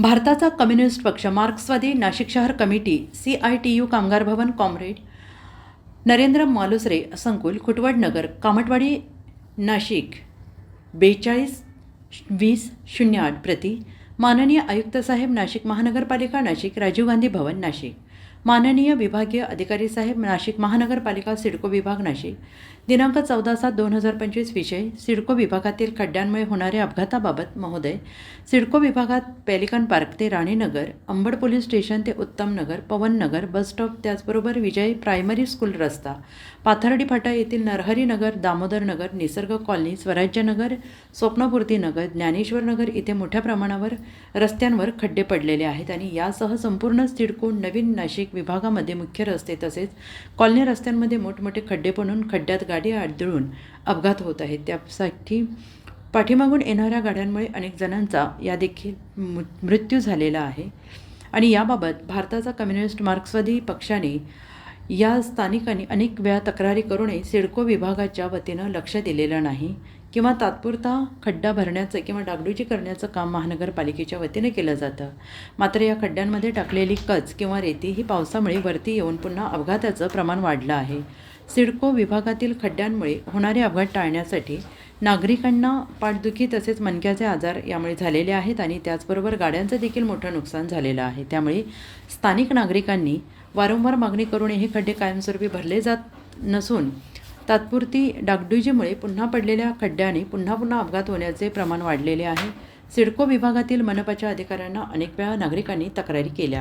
भारताचा कम्युनिस्ट पक्ष मार्क्सवादी नाशिक शहर committee C I T U कामगार भवन कॉम्रेड नरेंद्र मालुसरे संकुल खुटवड नगर कामटवाडी नाशिक बेचाळीस वीस शून्य आठ प्रति माननीय आयुक्त साहेब नाशिक महानगरपालिका नाशिक राजीव गांधी भवन नाशिक. माननीय विभागीय अधिकारी साहेब नाशिक महानगरपालिका सिडको विभाग नाशिक. दिनांक चौदा सात दोन हजार पंचवीस विषय सिडको विभागातील खड्ड्यांमुळे होणाऱ्या अपघाताबाबत महोदय सिडको विभागात पॅलिकन पार्क ते राणीनगर अंबड पोलीस स्टेशन ते उत्तम नगर पवन नगर बस स्टॉप त्याचबरोबर विजय प्रायमरी स्कूल रस्ता पाथर्डी फाटा येथील नरहरी नगर दामोदर नगर निसर्ग कॉलनी स्वराज्यनगर स्वप्नपूर्ती नगर ज्ञानेश्वर नगर इथे मोठ्या प्रमाणावर रस्त्यांवर खड्डे पडलेले आहेत आणि यासह संपूर्ण सिडको नवीन नाशिक विभागामध्ये मुख्य रस्ते तसेच कॉलनी रस्त्यांमध्ये मोठमोठे खड्डे पडून खड्ड्यात गाडी आदळून अपघात होत आहेत. त्यासाठी पाठीमागून येणाऱ्या गाड्यांमुळे अनेक जणांचा या देखील मृत्यू झालेला आहे. आणि याबाबत भारताचा कम्युनिस्ट मार्क्सवादी पक्षाने या स्थानिकांनी अनेक वेळा तक्रारी करूनही सिडको विभागाच्या वतीनं लक्ष दिलेलं नाही किंवा तात्पुरता खड्डा भरण्याचं किंवा डागडुजी करण्याचं काम महानगरपालिकेच्या वतीनं केलं जातं. मात्र या खड्ड्यांमध्ये टाकलेली कच किंवा रेती ही पावसामुळे वरती येऊन पुन्हा अपघाताचं प्रमाण वाढलं आहे. सिडको विभागातील खड्ड्यांमुळे होणारे अपघात टाळण्यासाठी नागरिकांना पाठदुखी तसेच मणक्याचे आजार यामुळे झालेले आहेत आणि त्याचबरोबर गाड्यांचं देखील मोठं नुकसान झालेलं आहे. त्यामुळे स्थानिक नागरिकांनी वारंवार मागणी करून हे खड्डे कायमस्वरूपी भरले जात नसून तात्पुरती डागडुजीमुळे पुन्हा पडलेल्या खड्ड्याने पुन्हा पुन्हा अपघात होण्याचे प्रमाण वाढलेले आहे. सिडको विभागातील मनपाच्या अधिकाऱ्यांना अनेक वेळा नागरिकांनी तक्रारी केल्या